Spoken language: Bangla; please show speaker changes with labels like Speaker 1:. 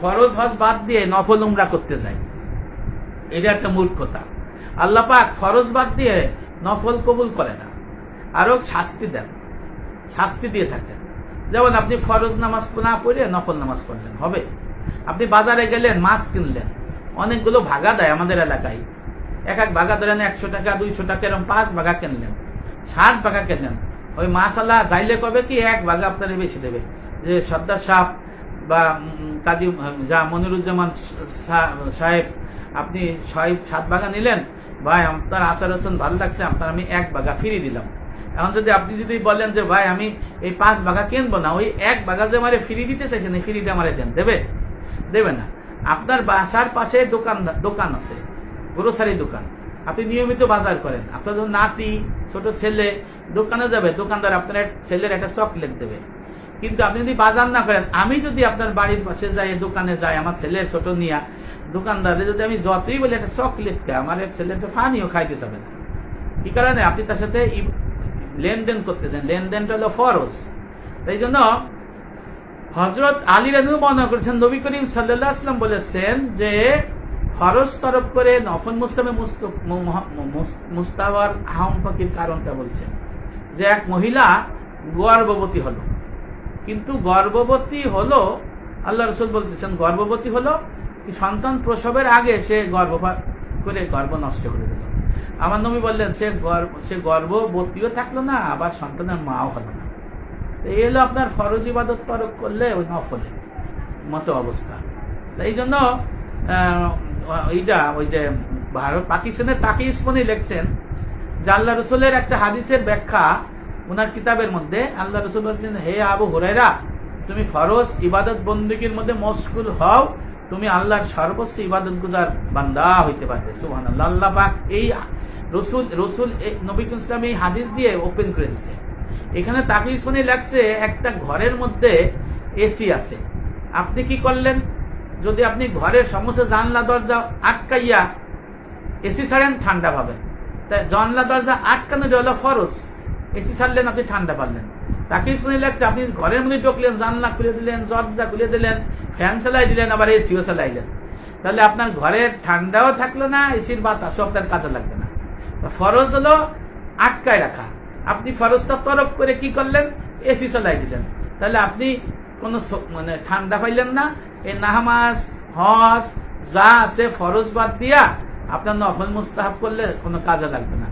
Speaker 1: ফরজ হজ বাদ দিয়ে নফল উমরা করতে যায় এটা একটা মূর্খতা আল্লাহ পাক ফরজ বাদ দিয়ে নফল কবুল করে না। আরও শাস্তি দেন। শাস্তি দিয়ে থাকেন। যেমন আপনি ফরজ নামাজ না পড়ে নফল নামাজ পড়লেন, হবে। আপনি বাজারে গেলেন, মাছ কিনলেন। অনেকগুলো ভাগা দেয় আমাদের এলাকায়। এক এক ভাগা ধরেন একশো টাকা, দুইশো টাকা এরকম পাঁচ ভাগা কিনলেন, ষাট ভাগা কিনলেন। ওই মাছালা যাইলে কবে কি এক ভাগা আপনার বেশি দেবে? যে সর্দার সাহ বা কাজী যা মনিরুজ্জামান সাহেব, আপনি ছয় সাত ভাগা নিলেন, ভাই, আপনার আচার আচরণ ভালো লাগছে, আপনার আমি এক ভাগা ফিরিয়ে দিলাম। এখন যদি আপনি যদি বলেন যে, ভাই, আমি এই পাঁচ ভাগা কিনবো না, ওই এক ভাগা যে আমারে ফিরি দিতে চাইছেন, এই ফিরিটা আমারে দেন, দেবে? দেবে না। আপনার বাসার পাশে দোকান দোকান আছে গ্রোসারি দোকান। আপনি নিয়মিত বাজার করেন। আপনার নাতি, ছোট ছেলে, দোকানে যাবে, দোকানদার আপনার ছেলের একটা চকলেট দেবে। কিন্তু আপনি যদি বাজার না করেন, আমি যদি আপনার বাড়ির পাশে যাই, দোকানে যাই, আমার ছেলের ছোট নিয়া, দোকানদারে যদি আমি যতই বলি একটা চকলেট খাই আমার এক ছেলে ফানিও খাইতে যাবে না। কি কারণে? আপনি তার সাথে লেনদেন করতেছেন। লেনদেনটা হলো ফরজ। তাই জন্য হজরত আলী রানু বর্ণনা করেছেন, নবী করিম সাল্লাহ আসলাম বলেছেন যে ফরজ তরফ করে নফল মুস্তামে মুস্তাবার আহম কারণটা বলছেন যে এক মহিলা গর্ভবতী হলো। কিন্তু গর্ভবতী হলো, আল্লাহ রসুল বলতেছেন, গর্ভবতী হলো কি সন্তান প্রসবের আগে সে গর্ভপাত করে গর্ভ নষ্ট করে দিল। আমার নবী বললেন, সে গর্ভ, সে গর্ভবতীও থাকল না, আবার সন্তানের মাও হলো না। এই হলো আপনার ফরজ ইবাদত তরক করলে ওই নফলে, মতো অবস্থা। এই জন্য এইটা ওই যে ভারত পাকিস্তানের তাকে ইসমনি লিখছেন যে আল্লাহ রসুলের একটা হাদিসের ব্যাখ্যা ওনার কিতাবের মধ্যে আল্লাহ রসুল বলছেন, হে আবু হুরাইরা তুমি ফরজ ইবাদত বন্দীগীর মধ্যে মশগুল হও। তুমি আল্লাহর সর্বোচ্চ ইবাদত গুজার বান্দা হইতে পারবে। সুহান আল্লাহ পাক এই রসুল রসুল এই নবীকুল ইসলাম এই হাদিস দিয়ে ওপেন করে দিছে এখানে তাকে শুনে লাগছে একটা ঘরের মধ্যে এসি আছে। আপনি কি করলেন? যদি আপনি ঘরের সমস্ত জানলা, দরজা আটকাইয়া এসি ছাড়েন, ঠান্ডা পাবেন। তাই জানলা, দরজা আটকানো হলো ফরজ। এসি ছাড়লেন, আপনি ঠান্ডা পারলেন। তাকে শুনে লাগছে, আপনি ঘরের মধ্যে ঢুকলেন, জানলা খুলে দিলেন, দরজা খুলে দিলেন, ফ্যান চালাই দিলেন, আবার এসিও চালাইলেন। তাহলে আপনার ঘরের ঠান্ডাও থাকল না এসির বাতাসও আপনার কাজে লাগবে না। ফরজ হলো আটকায় রাখা। আপনি ফরজটা তরফ করে কি করলেন? এসি চালাই দিলেন। তাহলে আপনি কোনো মানে ঠান্ডা পাইলেন না, এই নামাজ, হজ, যা আছে ফরজ বাদ দিয়া আপনার নফল মুস্তাহাব করলে কোনো কাজে লাগবে না।